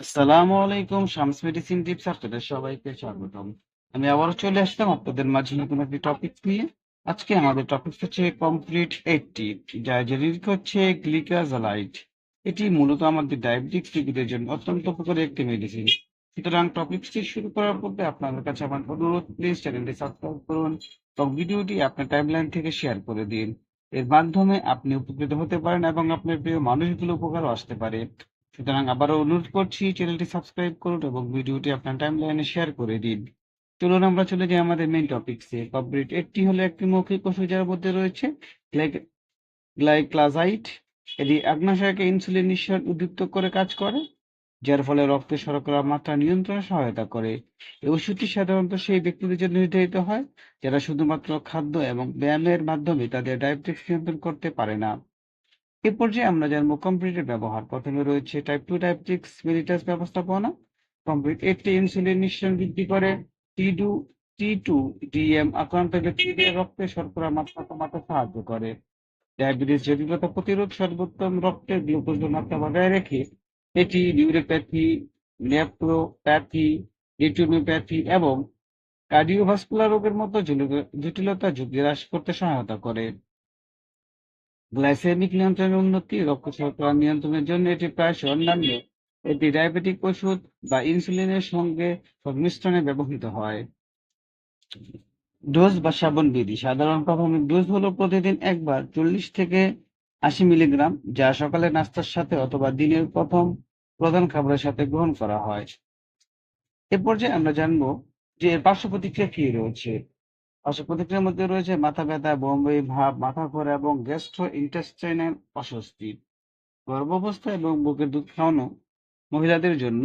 আসসালামু আলাইকুম Shams medicine tips আপনাদের সবাইকে স্বাগতম। আমি আবারও চলে আসলাম আপনাদের মাঝে নতুন একটি টপিক নিয়ে। আজকে আমাদের টপিক হচ্ছে কমপ্লিট এইটটি যা জেনেরিক হচ্ছে গ্লিকাজালাইট এটি মূলত আমাদের ডায়াবেটিক রোগীদের জন্য অত্যন্ত উপকারী একটি মেডিসিন সুতরাং টপিকটি শুরু করার পূর্বে আপনাদের কাছে আমার অনুরোধ প্লিজ চ্যানেলটি সাবস্ক্রাইব করুন এবং ভিডিওটি আপনার টাইমলাইন থেকে শেয়ার করে দিন। এর মাধ্যমে আপনি উপকৃত হতে পারেন এবং আপনার প্রিয় মানুষগুলো উপকারও আসতে পারে। সুতরাং আবারও অনুরোধ করছি, চ্যানেলটি সাবস্ক্রাইব করুন এবং ভিডিওটি আপনার টাইমলাইনে শেয়ার করে দিন। চলুন আমরা চলে যাই আমাদের মেইন টপিকসে কমপ্লিট এইটটি হলো একটি মৌখিক ওষুধ যার মধ্যে রয়েছে গ্লাইক্লাজাইট এটি আগ্নাশয়কে ইনসুলিন নিঃসরণ উদ্দীপ্ত করে কাজ করে, যার ফলে রক্তে শর্করার মাত্রা নিয়ন্ত্রণে সহায়তা করে। এই ওষুধটি সাধারণত সেই ব্যক্তিদের জন্য নির্ধারিত হয়, যারা শুধুমাত্র খাদ্য এবং ব্যায়ামের মাধ্যমে তাদের ডায়াবেটিস নিয়ন্ত্রণ করতে পারে না। এ পর্যায়ে আমরা জানব কমপ্লিটের ব্যবহার প্রথমে রয়েছে। টাইপ টু ডায়াবেটিক্স মেলিটাস ব্যবস্থাপনা কমপ্লিট একটি ইনসুলিন নিঃসরণ বৃদ্ধি করে T two T two DM আক্রান্ত ব্যক্তিদের রক্তে শর্করা মাত্রা কমাতে সাহায্য করে। ডায়াবেটিস জটিলতা প্রতিরোধ সর্বোত্তম রক্তে গ্লুকোজের মাত্রা বজায় রেখে এটি নিউরোপ্যাথি নেপ্রোপ্যাথি রিটিনোপ্যাথি এবং কার্ডিওভাস্কুলার রোগের মতো জটিল- জটিলতা ঝুঁকি হ্রাস করতে সহায়তা করে। গ্লাইসেমিক নিয়ন্ত্রণের উন্নতি রক্ত শর্করা নিয়ন্ত্রণের জন্য এটি প্রায়শই অন্যান্য এটি ডায়াবেটিক ওষুধ বা ইনসুলিনের সঙ্গে সংমিশ্রণে ব্যবহৃত হয়। ডোজ বা সেবন বিধি, সাধারণ প্রাথমিক ডোজ হলো প্রতিদিন একবার চল্লিশ থেকে আশি মিলিগ্রাম, যা সকালে নাস্তার সাথে অথবা দিনের প্রথম প্রধান খাবারের সাথে গ্রহণ করা হয়। এ পর্যায়ে আমরা জানব যে এর পার্শ্ব প্রতিক্রিয়া কি রয়েছে। পার্শ্ব প্রতিক্রিয়ার মধ্যে রয়েছে মাথা ব্যথা বমি ভাব, মাথা ঘোরা এবং গ্যাস্ট্রো ইন্টেস্টাইনাল অস্বস্তি। গর্ভাবস্থা এবং বুকের দুধ খাওয়ানো মহিলাদের জন্য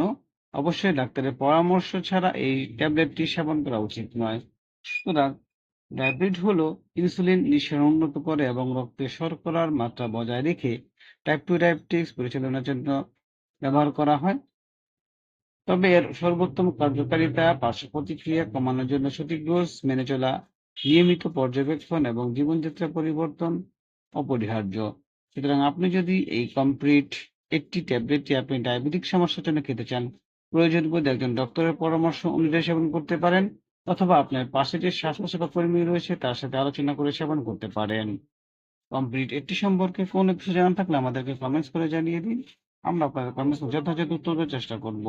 অবশ্যই ডাক্তারের পরামর্শ ছাড়া এই ট্যাবলেটটি সেবন করা উচিত নয়। সুতরাং ডায়াবেটিস হলো ইনসুলিন নিঃসরণ উন্নত করে এবং রক্তে শর্করার মাত্রা বজায় রেখে টাইপ টু ডায়াবেটিস পরিচালনার জন্য ব্যবহার করা হয়। তবে এর সর্বোত্তম কার্যকারিতা পার্শ্ব প্রতিক্রিয়া কমানোর জন্য সঠিক ডোজ মেনে চলা নিয়মিত পর্যবেক্ষণ এবং জীবনযাত্রা পরিবর্তন অপরিহার্য। সুতরাং আপনি যদি এই কমপ্লিট একটি ট্যাবলেটটি আপনি ডায়াবেটিক সমস্যার জন্য খেতে চান, প্রয়োজন বোধে একজন ডক্টরের পরামর্শ অনুযায়ী সেবন করতে পারেন অথবা আপনার পাশে যে স্বাস্থ্যসেবা কর্মী রয়েছে তার সাথে আলোচনা করে সেবন করতে পারেন। কমপ্লিট একটি সম্পর্কে কোনো কিছু জানা থাকলে আমাদেরকে কমেন্টস করে জানিয়ে দিন। আমরা আপনাদের কমেন্টস যথাযথ উত্তর দেওয়ার চেষ্টা করব।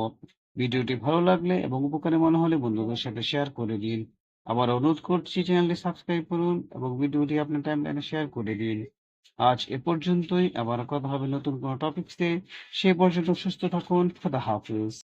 ভিডিওটি ভালো লাগলে এবং উপকারী মনে হলে বন্ধুদের সাথে শেয়ার করে দিন। আবার অনুরোধ করছি চ্যানেলটি সাবস্ক্রাইব করুন এবং ভিডিওটি আপনার টাইমলাইনে শেয়ার করে দিন। আজ এ পর্যন্তই আবার কথা হবে নতুন কোনো টপিকসে সে পর্যন্ত সুস্থ থাকুন, খোদা হাফিজ।